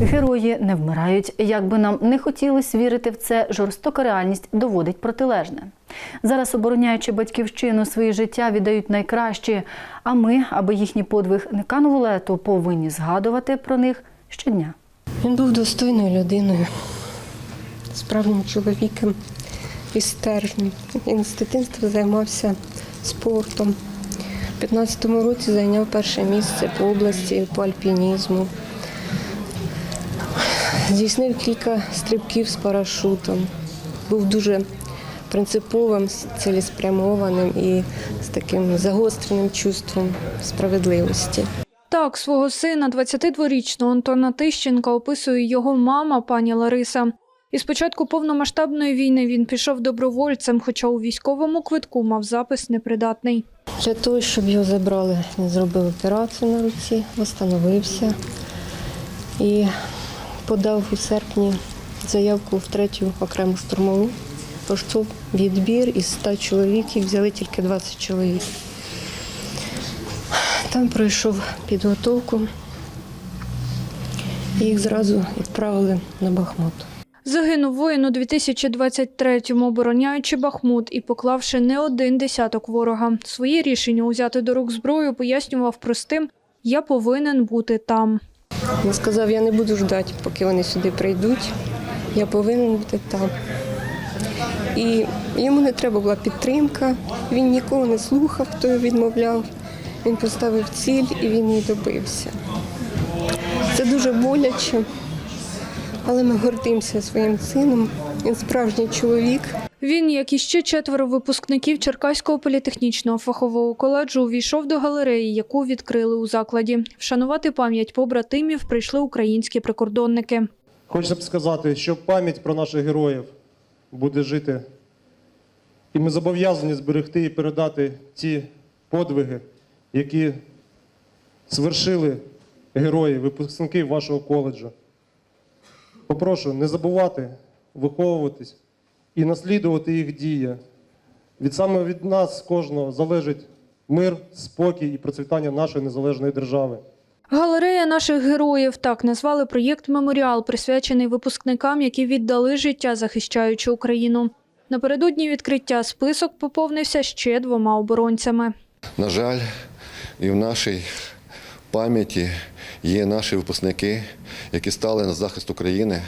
Герої не вмирають. Як би нам не хотілося вірити в це, жорстока реальність доводить протилежне. Зараз, обороняючи батьківщину, свої життя віддають найкращі. А ми, аби їхній подвиг не канув лету, повинні згадувати про них щодня. Він був достойною людиною, справним чоловіком і стержнем. Він з дитинства займався спортом. У 15-му році зайняв перше місце по області по альпінізму. Здійснив кілька стрибків з парашутом. Був дуже принциповим, цілеспрямованим і з таким загостреним чувством справедливості. Так, свого сина, 22-річного Антона Тищенка, описує його мама, пані Лариса. І з початку повномасштабної війни він пішов добровольцем, хоча у військовому квитку мав запис непридатний. Для того, щоб його забрали, він зробив операцію на руці, встановився і подав у серпні заявку в третю окрему штурмову. Пройшов відбір із 100 чоловіків, взяли тільки 20 чоловік. Там пройшов підготовку і їх зразу відправили на Бахмут. Загинув воїн у 2023-му, обороняючи Бахмут і поклавши не один десяток ворога. Своє рішення узяти до рук зброю пояснював простим «я повинен бути там». Він сказав, я не буду ждати, поки вони сюди прийдуть. Я повинен бути там. І йому не треба була підтримка, він нікого не слухав, хто його відмовляв. Він поставив ціль і він її добився. Це дуже боляче, але ми гордимося своїм сином. Він справжній чоловік. Він, як і ще четверо випускників Черкаського політехнічного фахового коледжу, увійшов до галереї, яку відкрили у закладі. Вшанувати пам'ять побратимів прийшли українські прикордонники. Хочеться б сказати, що пам'ять про наших героїв буде жити. І ми зобов'язані зберегти і передати ті подвиги, які звершили герої, випускники вашого коледжу. Попрошу не забувати виховуватись і наслідувати їх дії. Від саме від нас кожного залежить мир, спокій і процвітання нашої незалежної держави. Галерея наших героїв так назвали проєкт Меморіал, присвячений випускникам, які віддали життя, захищаючи Україну. Напередодні відкриття список поповнився ще двома оборонцями. На жаль, і в нашій пам'яті є наші випускники, які стали на захист України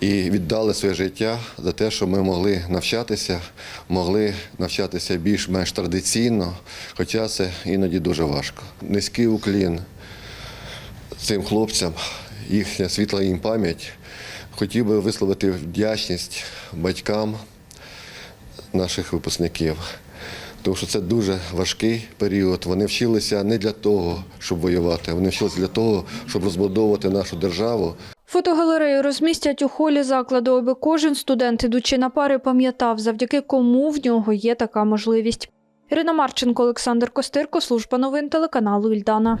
і віддали своє життя за те, щоб ми могли навчатися, могли навчатися більш-менш традиційно, хоча це іноді дуже важко. Низький уклін цим хлопцям, їхня світла їм пам'ять. Хотів би висловити вдячність батькам наших випускників. Тому що це дуже важкий період. Вони вчилися не для того, щоб воювати, вони вчилися для того, щоб розбудовувати нашу державу. Фотогалерею розмістять у холі закладу, аби кожен студент, ідучи на пари, пам'ятав, завдяки кому в нього є така можливість. Ірина Марченко, Олександр Костирко, служба новин телеканалу Ільдана.